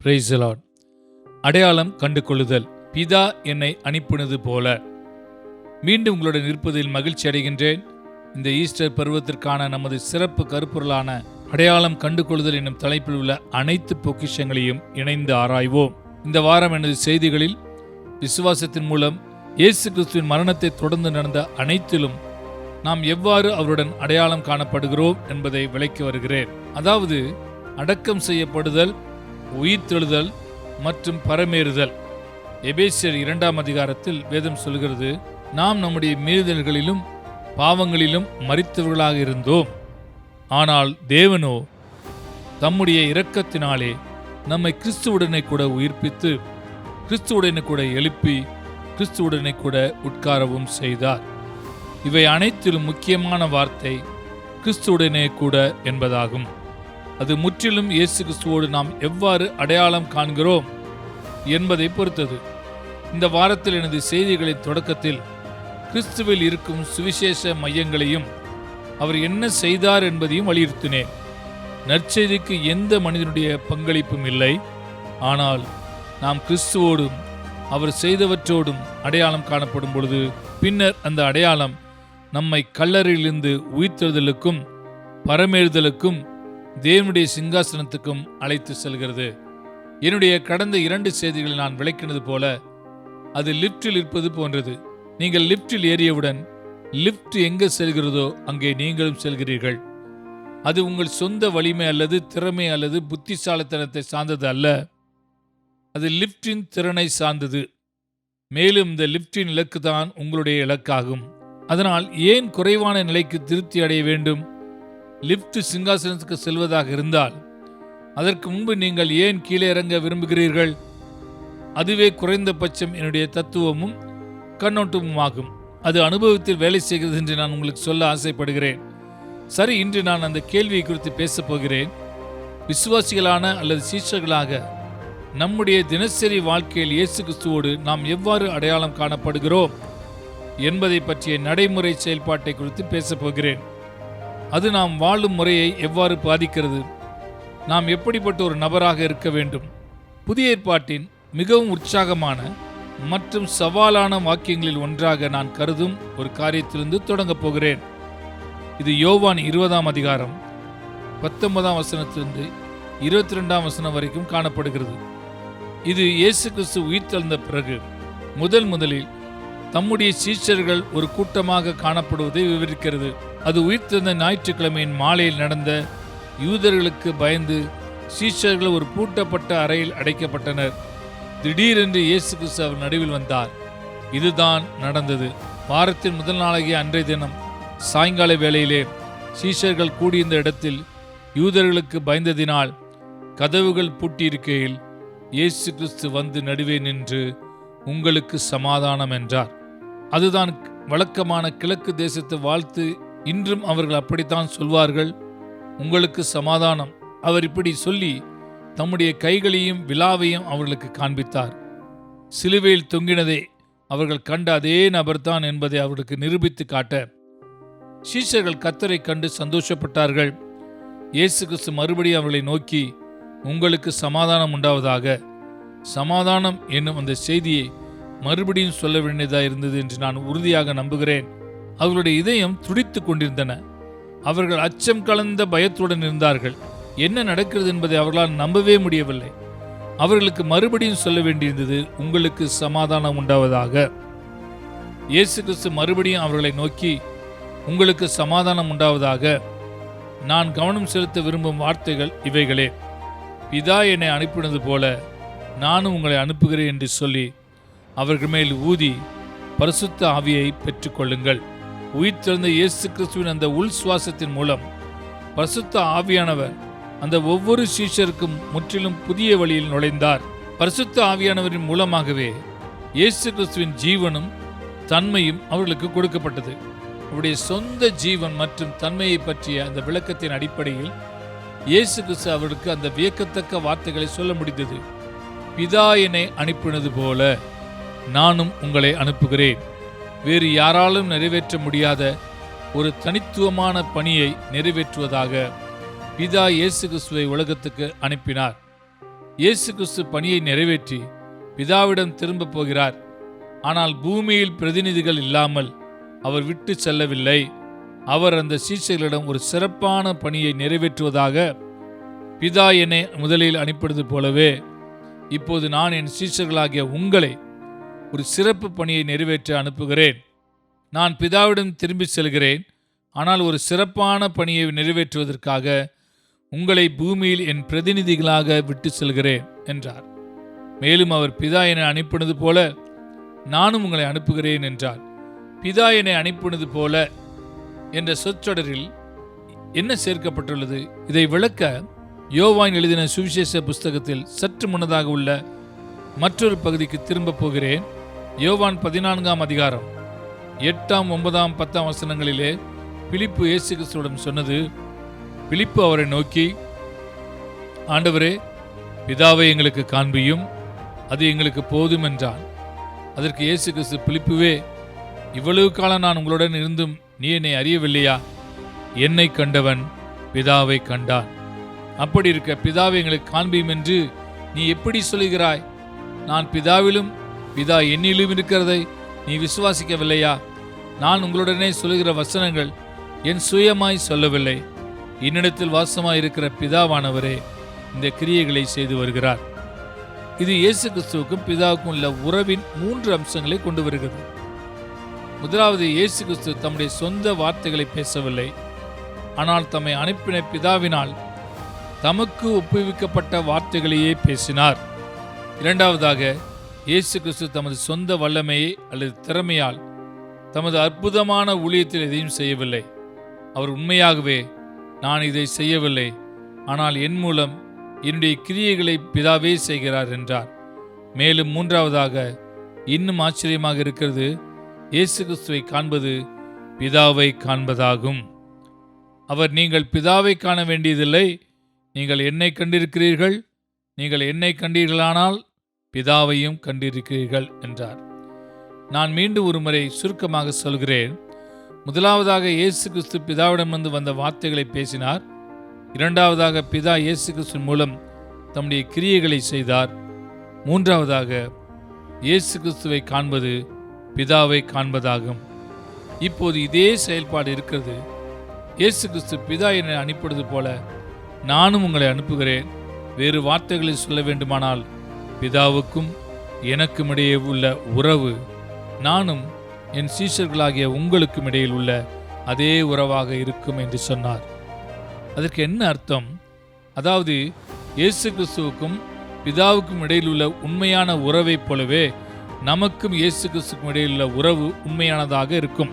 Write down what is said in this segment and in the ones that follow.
Price அடையாளம் கண்டு கொள்ளுதல் பிதா என்னை அனுப்பினது போல. மீண்டும் உங்களுடன் இருப்பதில் மகிழ்ச்சி அடைகின்றேன். இந்த ஈஸ்டர் பருவத்திற்கான நமது சிறப்பு கருப்பொருளான அடையாளம் கண்டு கொள்ளுதல் என்னும் தலைப்பில் உள்ள அனைத்து பொக்கிஷங்களையும் இணைந்து ஆராய்வோம். இந்த வாரம் எனது செய்திகளில் விசுவாசத்தின் மூலம் இயேசு கிறிஸ்துவின் மரணத்தை தொடர்ந்து நடந்த அனைத்திலும் நாம் எவ்வாறு அவருடன் அடையாளம் காணப்படுகிறோம் என்பதை விளக்கி வருகிறேன். அதாவது அடக்கம் செய்யப்படுதல் உயிர்த்தெழுதல் மற்றும் பரமேறுதல். எபேசியர் இரண்டாம் அதிகாரத்தில் வேதம் சொல்கிறது நாம் நம்முடைய மீறுதல்களிலும் பாவங்களிலும் மறித்தவர்களாக இருந்தோம். ஆனால் தேவனோ தம்முடைய இரக்கத்தினாலே நம்மை கிறிஸ்துவுடனே கூட உயிர்ப்பித்து கிறிஸ்துவுடனே கூட எழுப்பி கிறிஸ்துவுடனே கூட உட்காரவும் செய்தார். இவை அனைத்திலும் முக்கியமான வார்த்தை கிறிஸ்துவுடனே கூட என்பதாகும். அது முற்றிலும் இயேசு கிறிஸ்துவோடு நாம் எவ்வாறு அடையாளம் காண்கிறோம் என்பதை பொறுத்தது. இந்த வாரத்தில் எனது செய்திகளின் தொடக்கத்தில் கிறிஸ்துவில் இருக்கும் சுவிசேஷ மையங்களையும் அவர் என்ன செய்தார் என்பதையும் வலியுறுத்தினேன். நற்செய்திக்கு எந்த மனிதனுடைய பங்களிப்பும் இல்லை. ஆனால் நாம் கிறிஸ்துவோடும் அவர் செய்தவற்றோடும் அடையாளம் காணப்படும் பொழுது பின்னர் அந்த அடையாளம் நம்மை கல்லறையிலிருந்து உயிர்த்தெழுதலுக்கும் பரமேறுதலுக்கும் தேவனுடைய சிங்காசனத்துக்கும் அழைத்து செல்கிறது. என்னுடைய கடந்த இரண்டு செய்திகளில் நான் விளக்கினது போல அது லிப்டில் இருப்பது போன்றது. நீங்கள் லிப்டில் ஏறியவுடன் லிப்ட் எங்கே செல்கிறதோ அங்கே நீங்களும் செல்கிறீர்கள். அது உங்கள் சொந்த வலிமை அல்லது திறமை அல்லது புத்திசாலித்தனத்தை சார்ந்தது அல்ல. அது லிப்டின் திறனை சார்ந்தது. மேலும் இந்த லிப்டின் இலக்கு தான் உங்களுடைய இலக்காகும். அதனால் ஏன் குறைவான நிலைக்கு திருப்தி அடைய வேண்டும்? லிப்ட் சிங்காசனத்துக்கு செல்வதாக இருந்தால் அதற்கு முன்பு நீங்கள் ஏன் கீழே இறங்க விரும்புகிறீர்கள்? அதுவே குறைந்தபட்சம் என்னுடைய தத்துவமும் கண்ணோட்டமும் ஆகும் அது அனுபவத்தில் வேலை செய்கிறது என்று நான் உங்களுக்கு சொல்ல ஆசைப்படுகிறேன். சரி இன்று நான் அந்த கேள்வியை குறித்து பேசப் போகிறேன். விசுவாசிகளான அல்லது சீஷர்களாக நம்முடைய தினசரி வாழ்க்கையில் இயேசு கிறிஸ்துவோடு நாம் எவ்வாறு அடையாளம் காணப்படுகிறோம் என்பதை பற்றிய நடைமுறை செயல்பாட்டை குறித்து பேசப் போகிறேன். அது நாம் வாழும் முறையை எவ்வாறு பாதிக்கிறது? நாம் எப்படிப்பட்ட ஒரு நபராக இருக்க வேண்டும்? புதிய ஏற்பாட்டின் மிகவும் உற்சாகமான மற்றும் சவாலான வாக்கியங்களில் ஒன்றாக நான் கருதும் ஒரு காரியத்திலிருந்து தொடங்கப் போகிறேன். இது யோவான் இருபதாம் அதிகாரம் பத்தொன்பதாம் வசனத்திலிருந்து இருபத்தி ரெண்டாம் வசனம் வரைக்கும் காணப்படுகிறது. இது இயேசு கிறிஸ்து உயிர்த்தெழுந்த பிறகு முதல் முதலில் தம்முடைய சீஷர்கள் ஒரு கூட்டமாக காணப்படுவதை விவரிக்கிறது. அது உயிர்த்தெழுந்த ஞாயிற்றுக்கிழமையின் மாலையில் நடந்த யூதர்களுக்கு பயந்து சீஷர்கள் ஒரு பூட்டப்பட்ட அறையில் அடைக்கப்பட்டனர். திடீரென்று இயேசு கிறிஸ்து அவர் நடுவில் வந்தார். இதுதான் நடந்தது. வாரத்தின் முதல் நாளாகிய அன்றைய தினம் சாயங்கால வேளையிலே சீஷர்கள் கூடியிருந்த இடத்தில் யூதர்களுக்கு பயந்ததினால் கதவுகள் பூட்டியிருக்கையில் இயேசு கிறிஸ்து வந்து நடுவே நின்று உங்களுக்கு சமாதானம் என்றார். அதுதான் வழக்கமான கிழக்கு தேசத்து வாழ்த்து இன்றும் அவர்கள் அப்படித்தான் சொல்வார்கள். உங்களுக்கு சமாதானம். அவர் இப்படி சொல்லி தம்முடைய கைகளையும் விழாவையும் அவர்களுக்கு காண்பித்தார். சிலுவையில் தொங்கினதே அவர்கள் கண்ட அதே நபர்தான் என்பதை அவர்களுக்கு நிரூபித்து காட்ட. சீஷர்கள் கத்தரை கண்டு சந்தோஷப்பட்டார்கள். இயேசு கிறிஸ்து மறுபடியும் அவர்களை நோக்கி உங்களுக்கு சமாதானம் உண்டாவதாக. சமாதானம் என்னும் அந்த செய்தியை மறுபடியும் சொல்ல வேண்டியதாக இருந்தது என்று நான் உறுதியாக நம்புகிறேன். அவர்களுடைய இதயம் துடித்து கொண்டிருந்தன. அவர்கள் அச்சம் கலந்த பயத்துடன் இருந்தார்கள். என்ன நடக்கிறது என்பதை அவர்களால் நம்பவே முடியவில்லை. அவர்களுக்கு மறுபடியும் சொல்ல வேண்டியிருந்தது உங்களுக்கு சமாதானம் உண்டாவதாக. இயேசு கிறிஸ்து மறுபடியும் அவர்களை நோக்கி உங்களுக்கு சமாதானம் உண்டாவதாக. நான் கவனம் செலுத்த விரும்பும் வார்த்தைகள் இவைகளே. பிதா என்னை அனுப்பினது போல நானும் உங்களை அனுப்புகிறேன் என்று சொல்லி அவர்கள் மேல் ஊதி பரிசுத்த ஆவியை பெற்றுக்கொள்ளுங்கள். உயிர்த்தெழுந்த இயேசு கிறிஸ்துவின் அந்த உள் சுவாசத்தின் மூலம். பரிசுத்த ஆவியானவர் அந்த ஒவ்வொரு சீஷருக்கும் முற்றிலும் புதிய வழியில் நுழைந்தார். பரிசுத்த ஆவியானவரின் மூலமாகவே இயேசு கிறிஸ்துவின் ஜீவனும் தன்மையும் அவர்களுக்கு கொடுக்கப்பட்டது. அவருடைய சொந்த ஜீவன் மற்றும் தன்மையை பற்றிய அந்த விளக்கத்தின் அடிப்படையில் இயேசு கிறிஸ்து அவர்களுக்கு அந்த வியக்கத்தக்க வார்த்தைகளை சொல்ல முடிந்தது. பிதா என்னை அனுப்பினது போல நானும் உங்களை அனுப்புகிறேன். வேறு யாராலும் நிறைவேற்ற முடியாத ஒரு தனித்துவமான பணியை நிறைவேற்றுவதாக பிதா இயேசு கிறிஸ்துவை உலகத்துக்கு அனுப்பினார். இயேசு கிறிஸ்து பணியை நிறைவேற்றி பிதாவிடம் திரும்பப் போகிறார். ஆனால் பூமியில் பிரதிநிதிகள் இல்லாமல் அவர் விட்டு செல்லவில்லை. அவர் அந்த சீசைகளிடம் ஒரு சிறப்பான பணியை நிறைவேற்றுவதாக பிதா என்னை முதலில் அனுப்பினது போலவே இப்போது நான் என் சீசர்களாகிய உங்களை ஒரு சிறப்பு பணியை நிறைவேற்ற அனுப்புகிறேன். நான் பிதாவிடம் திரும்பி செல்கிறேன். ஆனால் ஒரு சிறப்பான பணியை நிறைவேற்றுவதற்காக உங்களை பூமியில் என் பிரதிநிதிகளாக விட்டு செல்கிறேன் என்றார். மேலும் அவர் பிதா என்னை அனுப்பினது போல நானும் உங்களை அனுப்புகிறேன் என்றார். பிதா என்னை அனுப்பினது போல என்ற சொற்றொடரில் என்ன சேர்க்கப்பட்டுள்ளது? இதை விளக்க யோவான் எழுதின சுவிசேஷ புஸ்தகத்தில் சற்று முன்னதாக உள்ள மற்றொரு பகுதிக்கு திரும்பப் போகிறேன். யோவான் பதினான்காம் அதிகாரம் எட்டாம் ஒன்பதாம் பத்தாம் வசனங்களிலே பிலிப்பு இயேசு கிறிஸ்துவிடம் சொன்னது பிலிப்பு அவரை நோக்கி ஆண்டவரே பிதாவை எங்களுக்கு காண்பியும் அது எங்களுக்கு போதும் என்றான். அதற்கு இயேசு கிறிஸ்து பிலிப்புவே இவ்வளவு காலம் நான் உங்களுடன் இருந்தும் நீ என்னை அறியவில்லையா? என்னை கண்டவன் பிதாவை கண்டான். அப்படி இருக்க பிதாவை எங்களுக்கு காண்பியும் என்று நீ எப்படி சொல்லுகிறாய்? நான் பிதாவிலும் பிதா என்னிலும் இருக்கிறதை நீ விசுவாசிக்கவில்லையா? நான் உங்களுடனே சொல்லுகிற வசனங்கள் என் சுயமாய் சொல்லவில்லை. என்னிடத்தில் வாசமாய் இருக்கிற பிதாவானவரே இந்த கிரியைகளை செய்து வருகிறார். இது இயேசு கிறிஸ்துவுக்கும் பிதாவுக்கும் உள்ள உறவின் மூன்று அம்சங்களை கொண்டு வருகிறது. முதலாவது இயேசு கிறிஸ்து தம்முடைய சொந்த வார்த்தைகளை பேசவில்லை. ஆனால் தம்மை அனுப்பின பிதாவினால் தமக்கு ஒப்புவிக்கப்பட்ட வார்த்தைகளையே பேசினார். இரண்டாவதாக இயேசு கிறிஸ்து தமது சொந்த வல்லமையை அல்லது திறமையால் தமது அற்புதமான ஊழியத்தில் எதையும் செய்யவில்லை. அவர் உண்மையாகவே நான் இதை செய்யவில்லை. ஆனால் என் மூலம் என்னுடைய கிரியைகளை பிதாவே செய்கிறார் என்றார். மேலும் மூன்றாவதாக இன்னும் ஆச்சரியமாக இருக்கிறது இயேசு கிறிஸ்துவை காண்பது பிதாவை காண்பதாகும். அவர் நீங்கள் பிதாவை காண வேண்டியதில்லை. நீங்கள் என்னை கண்டிருக்கிறீர்கள். நீங்கள் என்னை கண்டீர்களானால் பிதாவையும் கண்டிருக்கிறீர்கள் என்றார். நான் மீண்டும் ஒருமுறை சுருக்கமாக சொல்கிறேன். முதலாவதாக இயேசு கிறிஸ்து பிதாவிடமிருந்து வந்த வார்த்தைகளை பேசினார். இரண்டாவதாக பிதா இயேசு கிறிஸ்து மூலம் தம்முடைய கிரியைகளை செய்தார். மூன்றாவதாக இயேசு கிறிஸ்துவை காண்பது பிதாவை காண்பதாகும். இப்போது இதே செயல்பாடு இருக்கிறது. இயேசு கிறிஸ்து பிதா என்னை அனுப்பிடுவது போல நானும் உங்களை அனுப்புகிறேன். வேறு வார்த்தைகளில் சொல்ல வேண்டுமானால் பிதாவுக்கும் எனக்கும் இடையே உள்ள உறவு நானும் என் சீஷர்களாகிய உங்களுக்கும் இடையில் உள்ள அதே உறவாக இருக்கும் என்று சொன்னார். அதற்கு என்ன அர்த்தம்? அதாவது இயேசு கிறிஸ்துவுக்கும் பிதாவுக்கும் இடையில் உள்ள உண்மையான உறவைப் போலவே நமக்கும் இயேசு கிறிஸ்துக்கும் இடையில் உள்ள உறவு உண்மையானதாக இருக்கும்.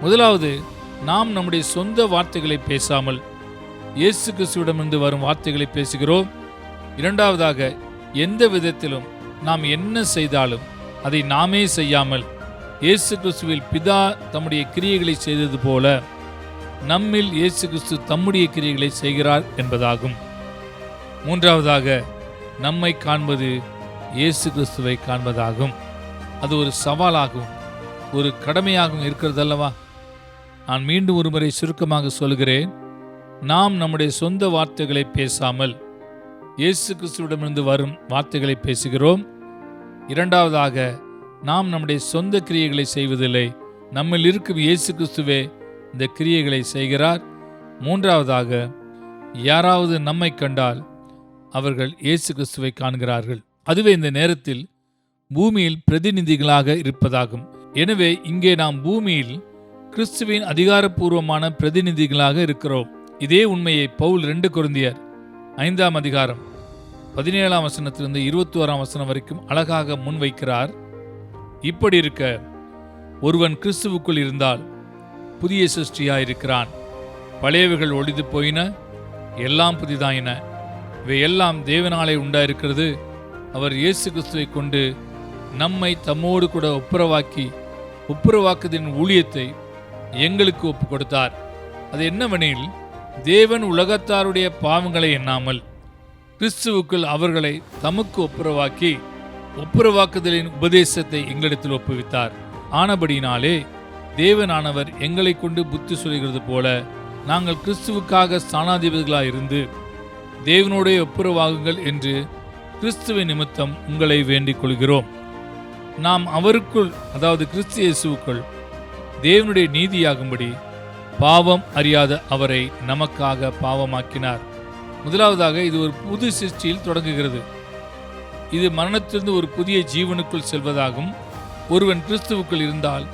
முதலாவது நாம் நம்முடைய சொந்த வார்த்தைகளை பேசாமல் இயேசு கிறிஸ்துவிடமிருந்து வரும் வார்த்தைகளை பேசுகிறோம். இரண்டாவதாக எந்த விதத்திலும் நாம் என்ன செய்தாலும் அதை நாமே செய்யாமல் இயேசு கிறிஸ்துவில் பிதா தம்முடைய கிரியைகளை செய்தது போல நம்மில் இயேசு கிறிஸ்து தம்முடைய கிரியைகளை செய்கிறார் என்பதாகும். மூன்றாவதாக நம்மை காண்பது இயேசு கிறிஸ்துவை காண்பதாகும். அது ஒரு சவாலாகவும் ஒரு கடமையாகவும் இருக்கிறதல்லவா? நான் மீண்டும் ஒருமுறை சுருக்கமாக சொல்கிறேன் நாம் நம்முடைய சொந்த வார்த்தைகளை பேசாமல் இயேசு கிறிஸ்துவிடமிருந்து வரும் வார்த்தைகளை பேசுகிறோம். இரண்டாவதாக நாம் நம்முடைய சொந்த கிரியைகளை செய்வதில்லை. நம்மில் இருக்கும் இயேசு கிறிஸ்துவே இந்த கிரியைகளை செய்கிறார். மூன்றாவதாக யாராவது நம்மை கண்டால் அவர்கள் இயேசு கிறிஸ்துவை காண்கிறார்கள். அதுவே இந்த நேரத்தில் பூமியில் பிரதிநிதிகளாக இருப்பதாகும். எனவே இங்கே நாம் பூமியில் கிறிஸ்துவின் அதிகாரப்பூர்வமான பிரதிநிதிகளாக இருக்கிறோம். இதே உண்மையை பவுல் ரெண்டு குருந்தியர் ஐந்தாம் அதிகாரம் பதினேழாம் வசனத்திலிருந்து இருபத்தி ஓராம் வசனம் வரைக்கும் அழகாக முன்வைக்கிறார். இப்படி இருக்க ஒருவன் கிறிஸ்துவுக்குள் இருந்தால் புதிய சிருஷ்டியாயிருக்கிறான். பழையவைகள் ஒளிந்து போயின எல்லாம் புதிதாயின. இவை எல்லாம் தேவனாலே உண்டாயிருக்கிறது. அவர் இயேசு கிறிஸ்துவை கொண்டு நம்மை தம்மோடு கூட ஒப்புரவாக்கி ஒப்புரவாக்குதின் ஊழியத்தை எங்களுக்கு ஒப்பு கொடுத்தார் அது என்னவெனில் தேவன் உலகத்தாருடைய பாவங்களை எண்ணாமல் கிறிஸ்துவுக்குள் அவர்களை தமக்கு ஒப்புரவாக்கி ஒப்புரவாக்குதலின் உபதேசத்தை எங்களிடத்தில் ஒப்புவித்தார். ஆனபடியினாலே தேவனானவர் எங்களை கொண்டு புத்தி சொல்கிறது போல நாங்கள் கிறிஸ்துவுக்காக ஸ்தானாதிபதிகளாக இருந்து தேவனுடைய ஒப்புரவாகுங்கள் என்று கிறிஸ்துவின் நிமித்தம் உங்களை வேண்டிக் கொள்கிறோம். நாம் அவருக்குள் அதாவது கிறிஸ்து இயேசுக்குள் தேவனுடைய நீதியாகும்படி பாவம் அறியாத அவரை நமக்காக பாவமாக்கினார். முதலாவதாக இது ஒரு புது சிருஷ்டியில் தொடங்குகிறது. இது மரணத்திலிருந்து ஒரு புதிய ஜீவனுக்குள் செல்வதாகும். ஒருவன் கிறிஸ்துவுக்குள் இருந்தால்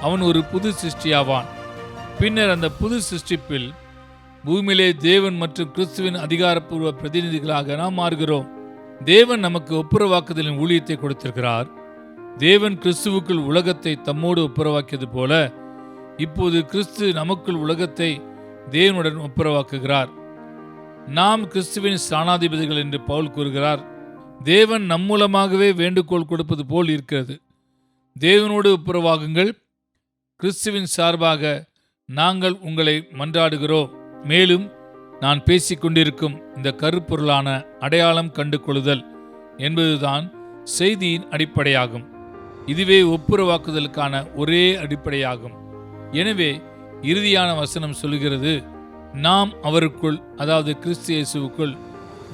அவன் ஒரு புது சிருஷ்டியாவான். பின்னர் அந்த புது சிருஷ்டிப்பில் பூமியிலே தேவன் மற்றும் கிறிஸ்துவின் அதிகாரப்பூர்வ பிரதிநிதிகளாக நாம் மாறுகிறோம். தேவன் நமக்கு ஒப்புரவாக்குதலின் ஊழியத்தை கொடுத்திருக்கிறார். தேவன் கிறிஸ்துவுக்குள் உலகத்தை தம்மோடு ஒப்புரவாக்கியது போல இப்போது கிறிஸ்து நமக்குள் உலகத்தை தேவனுடன் ஒப்புரவாக்குகிறார். நாம் கிறிஸ்துவின் ஸ்தானாதிபதிகள் என்று பவுல் கூறுகிறார் தேவன் நம் மூலமாகவே வேண்டுகோள் கொடுப்பது போல் இருக்கிறது. தேவனோடு ஒப்புரவாகுங்கள். கிறிஸ்துவின் சார்பாக நாங்கள் உங்களை மன்றாடுகிறோம். மேலும் நான் பேசிக்கொண்டிருக்கும் இந்த கருப்பொருளான அடையாளம் கண்டு கொள்ளுதல் என்பதுதான் செய்தியின் அடிப்படையாகும். இதுவே ஒப்புரவாக்குதலுக்கான ஒரே அடிப்படையாகும். எனவே இறுதியான வசனம் சொல்கிறது நாம் அவருக்குள் அதாவது கிறிஸ்து இயேசுவுக்குள்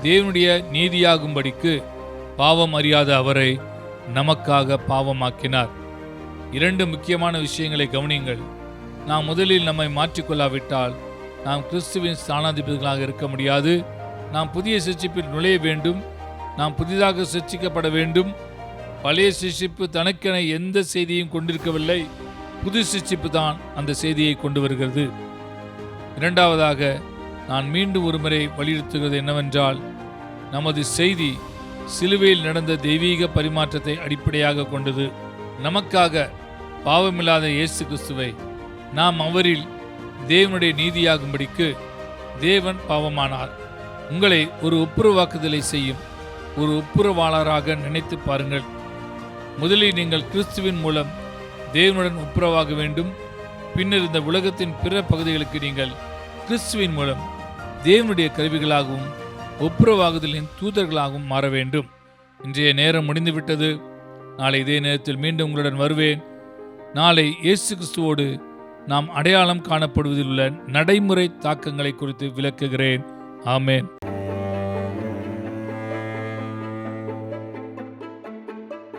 தேவனுடைய நீதியாகும்படிக்கு பாவம் அறியாத அவரை நமக்காக பாவமாக்கினார். இரண்டு முக்கியமான விஷயங்களை கவனியுங்கள். நாம் முதலில் நம்மை மாற்றிக்கொள்ளாவிட்டால் நாம் கிறிஸ்துவின் ஸ்தானாதிபதிகளாக இருக்க முடியாது. நாம் புதிய சிருஷ்டிப்பில் நுழைய வேண்டும். நாம் புதிதாக சிருஷ்டிக்கப்பட வேண்டும். பழைய சிருஷ்டிப்பு தனக்கென எந்த செய்தியும் கொண்டிருக்கவில்லை. புது சிருஷ்டிப்பு தான் அந்த செய்தியை கொண்டு வருகிறது. இரண்டாவதாக நான் மீண்டும் ஒருமுறை வலியுறுத்துகிறது என்னவென்றால் நமது செய்தி சிலுவையில் நடந்த தெய்வீக பரிமாற்றத்தை அடிப்படையாக கொண்டது. நமக்காக பாவமில்லாத இயேசு கிறிஸ்துவை நாம் அவரில் தேவனுடைய நீதியாகும்படிக்கு தேவன் பாவமானார். உங்களை ஒரு ஒப்புரவாக்குதலை செய்யும் ஒரு ஒப்புரவாளராக நினைத்து பாருங்கள். முதலில் நீங்கள் கிறிஸ்துவின் மூலம் தேவனுடன் ஒப்புரவாக வேண்டும். பின்னர் இந்த உலகத்தின் பிற பகுதிகளுக்கு நீங்கள் கிறிஸ்துவின் மூலம் தேவனுடைய கருவிகளாகவும் ஒப்புரவாகுதலின் தூதர்களாகவும் மாற வேண்டும். இன்றைய நேரம் முடிந்துவிட்டது. நாளை இதே நேரத்தில் மீண்டும் உங்களுடன் வருவேன். நாளை இயேசு கிறிஸ்துவோடு நாம் அடையாளம் காணப்படுவதில் உள்ள நடைமுறை தாக்கங்களை குறித்து விளக்குகிறேன். ஆமேன்.